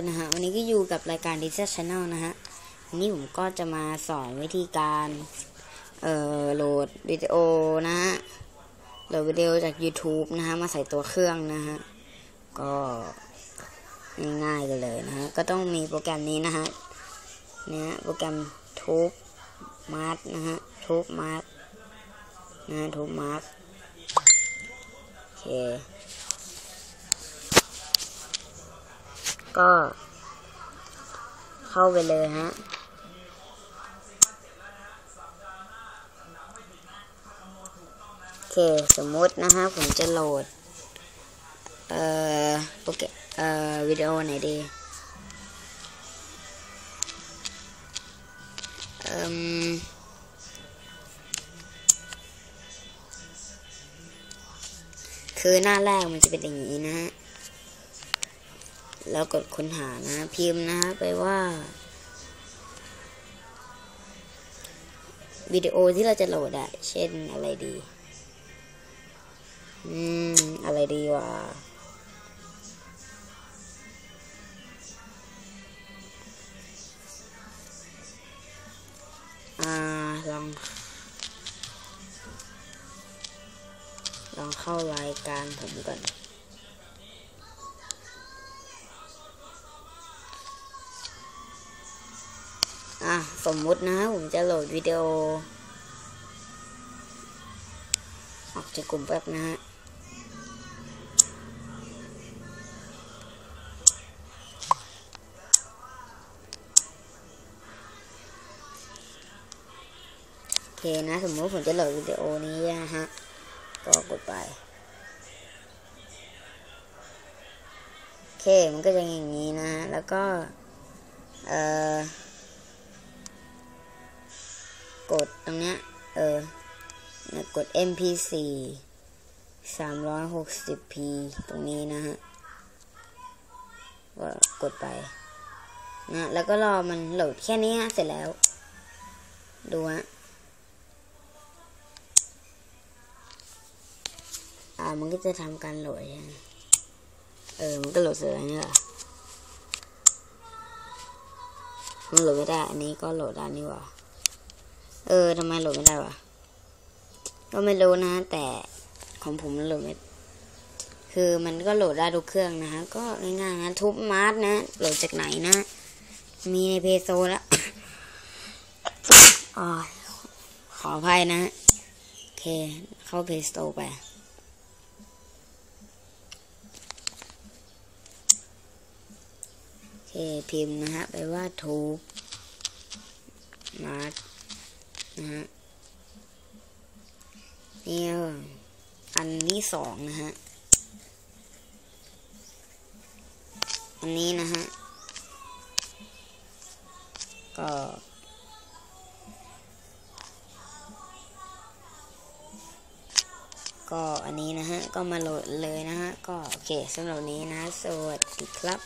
นะฮะวันนี้ก็อยู่กับรายการ d i s ช Channel นะฮะวันนี้ผมก็จะมาสอนวิธีการเอ่อโหลดวิดีโอนะฮะโหลดวิดีโอจาก YouTube นะฮะมาใส่ตัวเครื่องนะฮะก็ง่ายๆกันเลยนะฮะก็ต้องมีโปรแกรมนี้นะฮะเนี่ยโปรแกรมทูบมาร์ทนะฮะทูบมาร์ทนะทูบมาร์ทโอเค ก็ เข้าไปเลยฮะโอเค สมมตินะฮะ ผมจะโหลด เอ่อโปรแกรมเอ่อ วิดีโอไหนดี เอ่มคือหน้าแรกมันจะเป็นอย่างนี้นะฮะ แล้วกดค้นหานะ พิมพ์นะไปว่าวิดีโอที่เราจะโหลดอะเช่นอะไรดี อืม อะไรดีวะอ่า ลอง ลองเข้ารายการผมก่อน สมมุตินะผมจะโหลดวิดีโอ ออกจากกลุ่มแป๊บนะฮะโอเคนะ สมมติผมจะโหลดวิดีโอนี้นะฮะ ก็กดไปโอเค มันก็จะอย่างนี้นะ แล้วก็ เอ่อ กดตรงเนี้ย เออกด mp4 360p ตรงนี้นะฮะ ก็กดไป นะ แล้วก็รอมันโหลดแค่นี้เสร็จแล้ว ดูฮะ อ่า มันก็จะทำการโหลดใช่ไหมเออ มันก็โหลดเสร็จแล้วนี่แหละมันโหลดไม่ได้ อันนี้ก็โหลดได้นี่หว่า เออทำไมโหลดไม่ได้วะก็ไม่รู้นะแต่ของผมโหลดไม่คือมันก็โหลดได้ทุกเครื่องนะฮะก็ง่ายๆนะทุบมาร์ทนะโหลดจากไหนนะ มีในเพโซแล้วอขออภัยนะโอเค เข้าเพโซไปโอเคพิมพ์นะฮะไปว่าทูบมาร์ท นะฮะนี่อันที่สองนะฮะ อันนี้นะฮะ ก็ก็อันนี้นะฮะ ก็มาโหลดเลยนะฮะ ก็โอเคสำหรับนี้นะ สวัสดีครับ